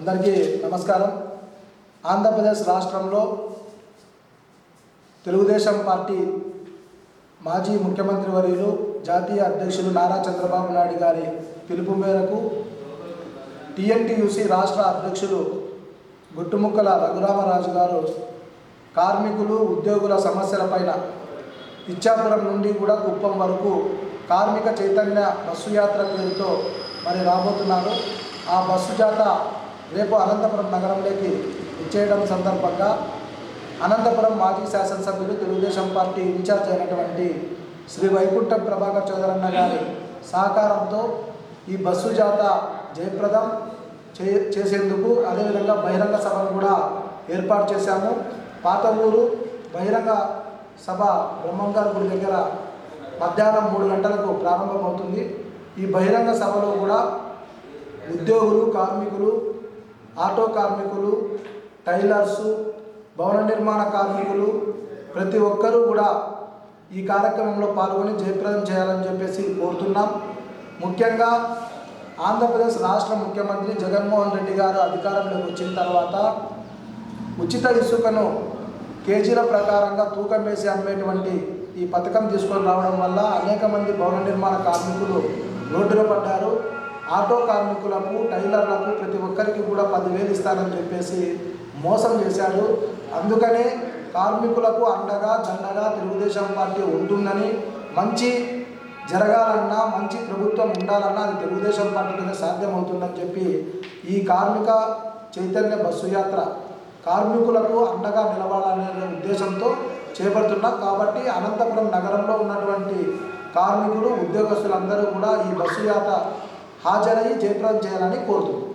అందరికీ నమస్కారం. ఆంధ్రప్రదేశ్ రాష్ట్రంలో తెలుగుదేశం పార్టీ మాజీ ముఖ్యమంత్రి వర్యులు జాతీయ అధ్యక్షులు నారా చంద్రబాబు నాయుడు గారి పిలుపు మేరకు టీఎన్టీయూసీ రాష్ట్ర అధ్యక్షులు గుట్టుముక్కల రఘురామరాజు గారు కార్మికులు ఉద్యోగుల సమస్యలపైన ఇచ్చాపురం నుండి కూడా కుప్పం వరకు కార్మిక చైతన్య బస్సు యాత్ర పేరుతో మరి రాబోతున్నారు. ఆ బస్సు జాత రేపు అనంతపురం నగరంలోకి ఇచ్చేయడం సందర్భంగా అనంతపురం మాజీ శాసనసభ్యులు తెలుగుదేశం పార్టీ ఇన్ఛార్జ్ అయినటువంటి శ్రీ వైకుంఠం ప్రభాకర్ చౌదరన్న గారి సహకారంతో ఈ బస్సు జాత జయప్రదం చే చేసేందుకు అదేవిధంగా బహిరంగ సభను కూడా ఏర్పాటు చేశాము. పాత ఊరు బహిరంగ సభ బ్రహ్మంగారు గుడి దగ్గర మధ్యాహ్నం మూడు గంటలకు ప్రారంభమవుతుంది. ఈ బహిరంగ సభలో కూడా ఉద్యోగులు కార్మికులు ఆటో కార్మికులు టైలర్సు భవన నిర్మాణ కార్మికులు ప్రతి ఒక్కరూ కూడా ఈ కార్యక్రమంలో పాల్గొని జయప్రదం చేయాలని చెప్పేసి కోరుతున్నాం. ముఖ్యంగా ఆంధ్రప్రదేశ్ రాష్ట్ర ముఖ్యమంత్రి జగన్మోహన్ రెడ్డి గారు అధికారంలోకి వచ్చిన తర్వాత ఉచిత ఇసుకను కేజీల ప్రకారంగా తూకం వేసి అమ్మేటువంటి ఈ పథకం తీసుకొని రావడం వల్ల అనేక మంది భవన నిర్మాణ కార్మికులు రోడ్డున పడ్డారు. ఆటో కార్మికులకు టైలర్లకు ప్రతి ఒక్కరికి కూడా పదివేలు ఇస్తారని చెప్పేసి మోసం చేశాడు. అందుకనే కార్మికులకు అండగా దండగా తెలుగుదేశం పార్టీ ఉంటుందని మంచి జరగాలన్నా మంచి ప్రభుత్వం ఉండాలన్నా అది తెలుగుదేశం పార్టీతోనే సాధ్యమవుతుందని చెప్పి ఈ కార్మిక చైతన్య బస్సు యాత్ర కార్మికులకు అండగా నిలబడాలనే ఉద్దేశంతో చేపడుతున్నాం. కాబట్టి అనంతపురం నగరంలో ఉన్నటువంటి కార్మికులు ఉద్యోగస్తులందరూ కూడా ఈ బస్సు యాత్ర హాజరయ్యి జయప్రదం చేయాలని కోరుతుంది